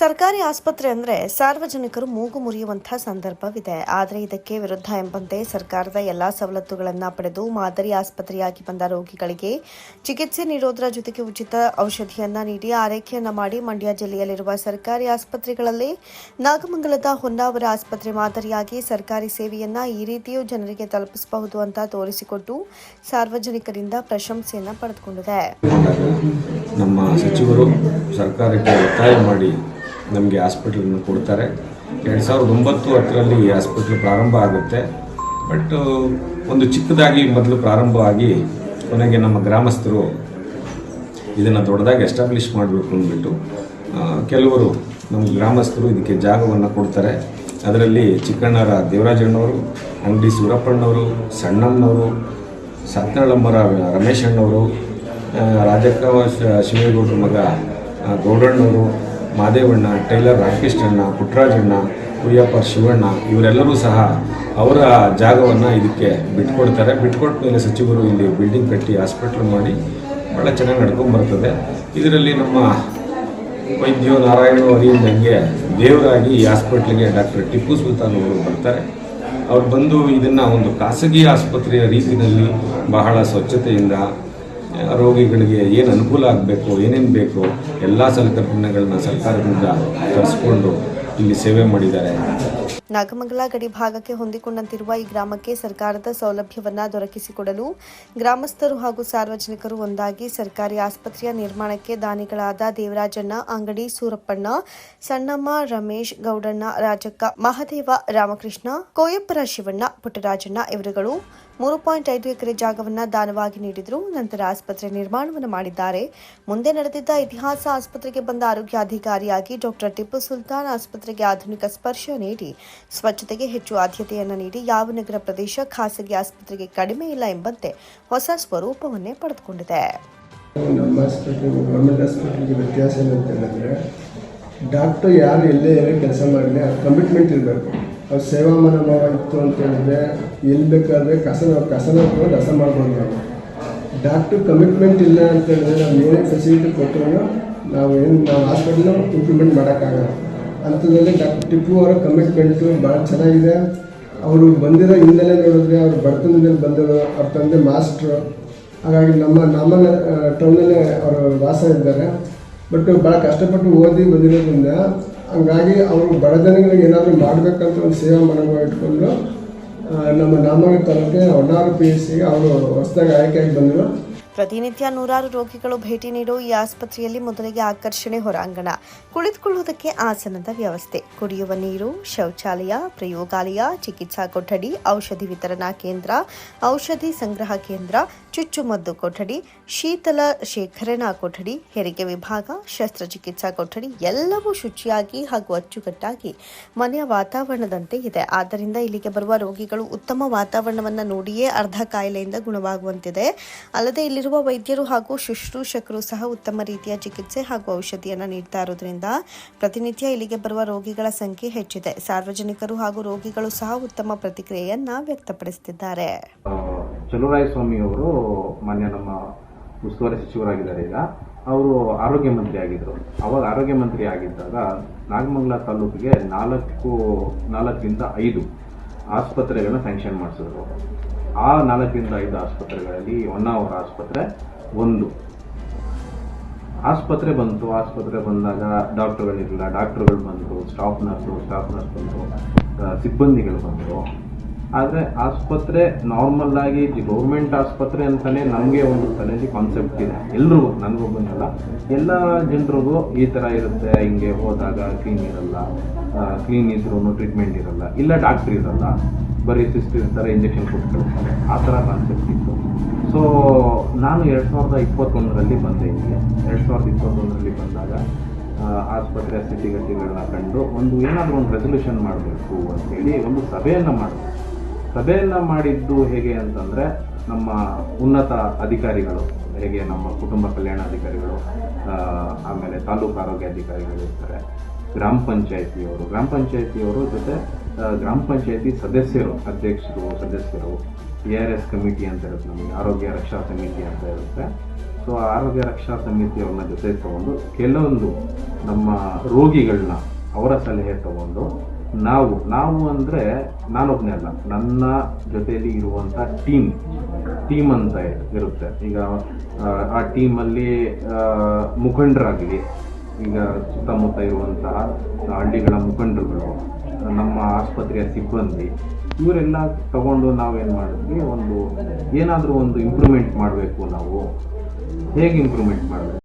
ಸರ್ಕಾರಿ ಆಸ್ಪತ್ರೆ ಅಂದ್ರೆ ಸಾರ್ವಜನಿಕರು ಮೂಗು ಮುರಿಯುವಂತಹ ಸಂದರ್ಭವಿದೆ. ಆದರೆ ಇದಕ್ಕೆ ವಿರುದ್ಧ ಎಂಬಂತೆ ಸರ್ಕಾರದ ಎಲ್ಲಾ ಸವಲತ್ತುಗಳನ್ನು ಪಡೆದು ಮಾದರಿ ಆಸ್ಪತ್ರೆಯಾಗಿ ಬಂದ ರೋಗಿಗಳಿಗೆ ಚಿಕಿತ್ಸೆ ನೀಡೋದರ ಜೊತೆಗೆ ಉಚಿತ ಔಷಧಿಯನ್ನ ನೀಡಿ ಆರೈಕೆಯನ್ನ ಮಾಡಿ ಮಂಡ್ಯ ಜಿಲ್ಲೆಯಲ್ಲಿರುವ ಸರ್ಕಾರಿ ಆಸ್ಪತ್ರೆಗಳಲ್ಲಿ ನಾಗಮಂಗಲದ ಹೊನ್ನಾವರ ಆಸ್ಪತ್ರೆ ಮಾದರಿಯಾಗಿ ಸರ್ಕಾರಿ ಸೇವೆಯನ್ನ ಈ ರೀತಿಯೂ ಜನರಿಗೆ ತಲುಪಿಸಬಹುದು ಅಂತ ತೋರಿಸಿಕೊಟ್ಟು ಸಾರ್ವಜನಿಕರಿಂದ ಪ್ರಶಂಸೆಯನ್ನ ಪಡೆದುಕೊಂಡಿದೆ. ನಮ್ಮ ಸಚಿವರು ಸರ್ಕಾರಕ್ಕೆ ಒತ್ತಾಯ ಮಾಡಿ ನಮಗೆ ಹಾಸ್ಪಿಟಲನ್ನು ಕೊಡ್ತಾರೆ. ಎರಡು ಸಾವಿರದ ಒಂಬತ್ತು ಹತ್ತರಲ್ಲಿ ಈ ಹಾಸ್ಪಿಟ್ಲ್ ಪ್ರಾರಂಭ ಆಗುತ್ತೆ. ಬಟ್, ಒಂದು ಚಿಕ್ಕದಾಗಿ ಮೊದಲು ಪ್ರಾರಂಭವಾಗಿ ಕೊನೆಗೆ ನಮ್ಮ ಗ್ರಾಮಸ್ಥರು ಇದನ್ನು ದೊಡ್ಡದಾಗಿ ಎಸ್ಟಾಬ್ಲಿಷ್ ಮಾಡಬೇಕು ಅಂದ್ಬಿಟ್ಟು ಕೆಲವರು ನಮ್ಮ ಗ್ರಾಮಸ್ಥರು ಇದಕ್ಕೆ ಜಾಗವನ್ನು ಕೊಡ್ತಾರೆ. ಅದರಲ್ಲಿ ಚಿಕ್ಕಣ್ಣರ ದೇವರಾಜಣ್ಣವರು, ಅಂಗಡಿ ಸೂರಪ್ಪಣ್ಣವರು ಸಣ್ಣಮ್ಮನವರು ಸತ್ಯಳಮ್ಮರ ರಮೇಶಣ್ಣವರು ರಾಜಕ್ಕ ಶಿವೇಗೌಡರ ಮಗ ಗೌಡಣ್ಣವರು ಮಾದೇವಣ್ಣ, ಟೈಲರ್ ರಾಮಕೃಷ್ಣಣ್ಣ ಪುಟ್ಟರಾಜಣ್ಣ ಕುಯ್ಯಪ್ಪ ಶಿವಣ್ಣ ಇವರೆಲ್ಲರೂ ಸಹ ಅವರ ಜಾಗವನ್ನು ಇದಕ್ಕೆ ಬಿಟ್ಕೊಡ್ತಾರೆ. ಬಿಟ್ಕೊಟ್ಟ ಮೇಲೆ ಸಚಿವರು ಇಲ್ಲಿ ಬಿಲ್ಡಿಂಗ್ ಕಟ್ಟಿ ಹಾಸ್ಪಿಟ್ಲ್ ಮಾಡಿ ಭಾಳ ಚೆನ್ನಾಗಿ ನಡ್ಕೊಂಡು ಬರ್ತದೆ. ಇದರಲ್ಲಿ ನಮ್ಮ ವೈದ್ಯೋ ನಾರಾಯಣ ಅರಿಯಿಂದಂಗೆ ದೇವರಾಗಿ ಈ ಹಾಸ್ಪಿಟ್ಲಿಗೆ ಡಾಕ್ಟರ್ ಟಿಪ್ಪು ಸುಲ್ತಾನ್ ಅವರು ಬರ್ತಾರೆ. ಅವ್ರು ಬಂದು ಇದನ್ನು ಒಂದು ಖಾಸಗಿ ಆಸ್ಪತ್ರೆಯ ರೀತಿಯಲ್ಲಿ ಬಹಳ ಸ್ವಚ್ಛತೆಯಿಂದ ರೋಗಿಗಳಿಗೆ ಏನು ಅನುಕೂಲ ಆಗಬೇಕು, ಏನೇನು ಬೇಕು, ಎಲ್ಲ ಸಲಕರಣೆಗಳನ್ನ ಸರ್ಕಾರದಿಂದ ತರಿಸ್ಕೊಂಡು ಇಲ್ಲಿ ಸೇವೆ ಮಾಡಿದ್ದಾರೆ. ನಾಗಮಂಗಲ ಗಡಿ ಭಾಗಕ್ಕೆ ಹೊಂದಿಕೊಂಡಂತಿರುವ ಈ ಗ್ರಾಮಕ್ಕೆ ಸರ್ಕಾರದ ಸೌಲಭ್ಯವನ್ನ ದೊರಕಿಸಿಕೊಡಲು ಗ್ರಾಮಸ್ಥರು ಹಾಗೂ ಸಾರ್ವಜನಿಕರು ಒಂದಾಗಿ ಸರ್ಕಾರಿ ಆಸ್ಪತ್ರೆಯ ನಿರ್ಮಾಣಕ್ಕೆ ದಾನಿಗಳಾದ ದೇವರಾಜಣ್ಣ, ಅಂಗಡಿ ಸೂರಪ್ಪಣ್ಣ, ಸಣ್ಣಮ್ಮ, ರಮೇಶ್, ಗೌಡಣ್ಣ, ರಾಜಕ್ಕ, ಮಹದೇವ, ರಾಮಕೃಷ್ಣ, ಕೋಯಪ್ಪರ ಶಿವಣ್ಣ, ಪುಟ್ಟರಾಜಣ್ಣ ಇವರುಗಳು ಮೂರು ಪಾಯಿಂಟ್ ಐದು ಎಕರೆ ಜಾಗವನ್ನು ದಾನವಾಗಿ ನೀಡಿದರು. ನಂತರ ಆಸ್ಪತ್ರೆ ನಿರ್ಮಾಣವನ್ನು ಮಾಡಿದ್ದಾರೆ. ಮುಂದೆ ನಡೆದಿದ್ದ ಇತಿಹಾಸ ಆಸ್ಪತ್ರೆಗೆ ಬಂದ ಆರೋಗ್ಯಾಧಿಕಾರಿಯಾಗಿ ಡಾಕ್ಟರ್ ಟಿಪ್ಪು ಸುಲ್ತಾನ್ ಆಸ್ಪತ್ರೆಗೆ ಆಧುನಿಕ ಸ್ಪರ್ಶ ನೀಡಿ, ಸ್ವಚ್ಛತೆಗೆ ಹೆಚ್ಚು ಆದ್ಯತೆಯನ್ನು ನೀಡಿ ಯಾವ ನಗರ ಪ್ರದೇಶ ಖಾಸಗಿ ಆಸ್ಪತ್ರೆಗೆ ಕಡಿಮೆ ಇಲ್ಲ ಎಂಬಂತೆ ಹೊಸ ಸ್ವರೂಪವನ್ನೇ ಪಡೆದುಕೊಂಡಿದೆ. ನಮ್ಮ ಗೌರ್ಮೆಂಟ್ ಹಾಸ್ಪಿಟ್ಲಿಗೆ ವ್ಯತ್ಯಾಸ ಏನಂತ ಹೇಳಿದ್ರೆ ಡಾಕ್ಟ್ರು ಯಾರು ಎಲ್ಲೇ ಏನೇ ಕೆಲಸ ಮಾಡಲಿ ಅದು ಕಮಿಟ್ಮೆಂಟ್ ಇರಬೇಕು. ಸೇವಾ ಮನೋಭಾವ ಇತ್ತು ಅಂತ ಹೇಳಿದ್ರೆ, ಎಲ್ಲಿ ಬೇಕಾದರೆ ಕಸ ಕಸನ ಹಾಕೊಂಡು ರಸ ಮಾಡ್ಬೋದು ನಾವು. ಡಾಕ್ಟ್ರು ಕಮಿಟ್ಮೆಂಟ್ ಇಲ್ಲ ಅಂತ ಹೇಳಿದ್ರೆ ನಾವು ಏನೇ ಫೆಸಿಲಿಟಿ ಕೊಟ್ಟರು ನಾವು ಏನು ನಾವು ಹಾಸ್ಪಿಟ್ಲು ಇಂಪ್ರೂವ್ಮೆಂಟ್ ಮಾಡೋಕ್ಕಾಗಲ್ಲ. ಅಂಥದ್ರಲ್ಲಿ ಡಾಕ್ಟರ್ ಟಿಪ್ಪು ಅವರ ಕಮಿಟ್ಮೆಂಟು ಭಾಳ ಚೆನ್ನಾಗಿದೆ. ಅವರು ಬಂದಿರೋ ಹಿನ್ನೆಲೆ ನೋಡಿದ್ರೆ ಅವ್ರು ಬಡತನದಲ್ಲಿ ಬಂದರು ಅವ್ರ ತಂದೆ ಮಾಸ್ಟ್ರು. ಹಾಗಾಗಿ ನಮ್ಮ ನಮ್ಮ ಟೌನಲ್ಲೇ ಅವರು ವಾಸ ಇದ್ದಾರೆ. ಬಟ್ ಭಾಳ ಕಷ್ಟಪಟ್ಟು ಓದಿ ಬಂದಿರೋದ್ರಿಂದ ಹಂಗಾಗಿ ಅವರು ಬಡ ಜನಗಳಿಗೆ ಏನಾದರೂ ಮಾಡಬೇಕಂತ ಒಂದು ಸೇವಾ ಮನೋಭಾವ ಇಟ್ಕೊಂಡು ನಮ್ಮ ನಾಮಗಳ ತಾಲೂಕಿನ ಹೊನ್ನಾರು ಪಿ ಎಸ್ ಸಿಗೆ ಅವರು ಹೊಸದಾಗಿ ಆಯ್ಕೆಯಾಗಿ ಬಂದರು ಪ್ರತಿನಿತ್ಯ ನೂರಾರು ರೋಗಿಗಳು ಭೇಟಿ ನೀಡುವ ಈ ಆಸ್ಪತ್ರೆಯಲ್ಲಿ ಮೊದಲಿಗೆ ಆಕರ್ಷಣೆ ಹೊರಾಂಗಣ. ಕುಳಿತುಕೊಳ್ಳುವುದಕ್ಕೆ ಆಸನದ ವ್ಯವಸ್ಥೆ. ಕುಡಿಯುವ ನೀರು, ಶೌಚಾಲಯ, ಪ್ರಯೋಗಾಲಯ, ಚಿಕಿತ್ಸಾ ಕೊಠಡಿ, ಔಷಧಿ ವಿತರಣಾ ಕೇಂದ್ರ, ಔಷಧಿ ಸಂಗ್ರಹ ಕೇಂದ್ರ, ಚುಚ್ಚುಮದ್ದು ಕೊಠಡಿ, ಶೀತಲ ಶೇಖರಣಾ ಕೊಠಡಿ, ಹೆರಿಗೆ ವಿಭಾಗ, ಶಸ್ತ್ರಚಿಕಿತ್ಸಾ ಕೊಠಡಿ ಎಲ್ಲವೂ ಶುಚಿಯಾಗಿ ಹಾಗೂ ಅಚ್ಚುಕಟ್ಟಾಗಿ ಮನೆಯ ವಾತಾವರಣದಂತೆ ಇದೆ. ಆದ್ದರಿಂದ ಇಲ್ಲಿಗೆ ಬರುವ ರೋಗಿಗಳು ಉತ್ತಮ ವಾತಾವರಣವನ್ನು ನೋಡಿಯೇ ಅರ್ಧ ಕಾಯಿಲೆಯಿಂದ ಗುಣವಾಗುವಂತಿದೆ. ಅಲ್ಲದೆ ಇಲ್ಲಿರುವ ವೈದ್ಯರು ಹಾಗೂ ಶುಶ್ರೂಷಕರು ಸಹ ಉತ್ತಮ ರೀತಿಯ ಚಿಕಿತ್ಸೆ ಹಾಗೂ ಔಷಧಿಯನ್ನು ನೀಡ್ತಾ ಇರೋದ್ರಿಂದ ಪ್ರತಿನಿತ್ಯ ಇಲ್ಲಿಗೆ ಬರುವ ರೋಗಿಗಳ ಸಂಖ್ಯೆ ಹೆಚ್ಚಿದೆ. ಸಾರ್ವಜನಿಕರು ಹಾಗೂ ರೋಗಿಗಳು ಸಹ ಉತ್ತಮ ಪ್ರತಿಕ್ರಿಯೆಯನ್ನ ವ್ಯಕ್ತಪಡಿಸುತ್ತಿದ್ದಾರೆ. ಸ್ವಾಮಿ ಅವರು ಮಾನ್ಯ ನಮ್ಮ ಉಸ್ತುವಾರಿ ಸಚಿವರಾಗಿದ್ದಾರೆ ಈಗ. ಅವರು ಆರೋಗ್ಯ ಮಂತ್ರಿ ಆಗಿದ್ದರು ಅವಾಗ ಆರೋಗ್ಯ ಮಂತ್ರಿ ಆಗಿದ್ದಾಗ ನಾಗಮಂಗಲ ತಾಲೂಕಿಗೆ ನಾಲ್ಕು ನಾಲ್ಕರಿಂದ ಐದು ಆಸ್ಪತ್ರೆಗಳನ್ನ ಸ್ಯಾಂಕ್ಷನ್ ಮಾಡಿಸಿದ್ರು. ಆ ನಾಲ್ಕರಿಂದ ಐದು ಆಸ್ಪತ್ರೆಗಳಲ್ಲಿ ಹೊನ್ನಾವರ ಆಸ್ಪತ್ರೆ, ಒಂದು. ಆಸ್ಪತ್ರೆ ಬಂತು, ಆಸ್ಪತ್ರೆ ಬಂದಾಗ ಡಾಕ್ಟರ್ಗಳಿರಲಿಲ್ಲ. ಡಾಕ್ಟರ್ಗಳು ಬಂದರು ಸ್ಟಾಫ್ ನರ್ಸು ಸ್ಟಾಫ್ ನರ್ಸ್ ಬಂದರು ಸಿಬ್ಬಂದಿಗಳು ಬಂದರು. ಆದರೆ ಆಸ್ಪತ್ರೆ ನಾರ್ಮಲ್ ಆಗಿ ಗೌರ್ಮೆಂಟ್ ಆಸ್ಪತ್ರೆ ಅಂತಲೇ ನಮಗೆ ಒಂದು ತಲೆಯಲ್ಲಿ ಕಾನ್ಸೆಪ್ಟ್ ಇದೆ. ಎಲ್ರಿಗೂ ನನಗೊಬ್ಬನಲ್ಲ ಎಲ್ಲ ಜನರಿಗೂ ಈ ಥರ ಇರುತ್ತೆ. ಹಿಂಗೆ ಹೋದಾಗ ಕ್ಲೀನ್ ಇರಲ್ಲ. ಕ್ಲೀನ್ ಇದ್ರೂ ಟ್ರೀಟ್ಮೆಂಟ್ ಇರಲ್ಲ. ಇಲ್ಲ ಡಾಕ್ಟ್ರ್ ಇರಲ್ಲ. ಬರೀ ಸಿಸ್ಟರ್ ಇರ್ತಾರೆ ಇಂಜೆಕ್ಷನ್ ಕೊಟ್ಟು ಕಳಿಸ್ತಾರೆ ಆ ಥರ ಕಾನ್ಸೆಪ್ಟ್ ಇತ್ತು. ಸೊ ನಾನು ಎರಡು ಸಾವಿರದ ಇಪ್ಪತ್ತೊಂದರಲ್ಲಿ ಬಂದೆ ಇಲ್ಲಿ ಎರಡು ಸಾವಿರದ ಇಪ್ಪತ್ತೊಂದರಲ್ಲಿ ಬಂದಾಗ ಆಸ್ಪತ್ರೆ ಸ್ಥಿತಿಗತಿಗಳನ್ನ ಕಂಡು ಒಂದು ಏನಾದರೂ ಒಂದು ರೆಸೊಲ್ಯೂಷನ್ ಮಾಡಬೇಕು ಅಂತೇಳಿ ಒಂದು ಸಭೆಯನ್ನು ಮಾಡಿದೆ ಸಭೆಯನ್ನು ಮಾಡಿದ್ದು ಹೇಗೆ ಅಂತಂದರೆ, ನಮ್ಮ ಉನ್ನತ ಅಧಿಕಾರಿಗಳು, ಹೇಗೆ ನಮ್ಮ ಕುಟುಂಬ ಕಲ್ಯಾಣ ಅಧಿಕಾರಿಗಳು ಆಮೇಲೆ ತಾಲೂಕು ಆರೋಗ್ಯ ಅಧಿಕಾರಿಗಳು ಇರ್ತಾರೆ, ಗ್ರಾಮ ಪಂಚಾಯಿತಿಯವರು. ಗ್ರಾಮ ಪಂಚಾಯಿತಿಯವರು ಜೊತೆ ಗ್ರಾಮ ಪಂಚಾಯತಿ ಸದಸ್ಯರು ಅಧ್ಯಕ್ಷರು ಸದಸ್ಯರು ಎ ಆರ್ ಎಸ್ ಕಮಿಟಿ ಅಂತ ಇರುತ್ತೆ ನಮಗೆ ಆರೋಗ್ಯ ರಕ್ಷಾ ಸಮಿತಿ ಅಂತ ಇರುತ್ತೆ. ಸೊ ಆರೋಗ್ಯ ರಕ್ಷಾ ಸಮಿತಿಯವ್ರನ್ನ ಜೊತೆ ತಗೊಂಡು ಕೆಲವೊಂದು ನಮ್ಮ ರೋಗಿಗಳನ್ನ ಅವರ ಸಲಹೆ ತಗೊಂಡು ನಾವು ನಾವು ಅಂದರೆ ನಾನೊಬ್ಬನೇ ಅಲ್ಲ ನನ್ನ ಜೊತೆಯಲ್ಲಿ ಇರುವಂಥ ಟೀಮ್ ಟೀಮ್ ಅಂತ ಇರುತ್ತೆ. ಈಗ ಆ, ಟೀಮಲ್ಲಿ ಮುಖಂಡರಾಗಲಿ ಈಗ ಸುತ್ತಮುತ್ತ ಇರುವಂತಹ ಹಳ್ಳಿಗಳ ಮುಖಂಡರುಗಳು ನಮ್ಮ ಆಸ್ಪತ್ರೆಯ ಸಿಬ್ಬಂದಿ, ಇವರೆಲ್ಲ ತಗೊಂಡು ನಾವೇನು ಮಾಡಿದ್ವಿ, ಒಂದು ಏನಾದರೂ ಒಂದು ಇಂಪ್ರೂವ್ಮೆಂಟ್ ಮಾಡಬೇಕು ನಾವು. ಹೇಗೆ ಇಂಪ್ರೂವ್ಮೆಂಟ್ ಮಾಡಬೇಕು?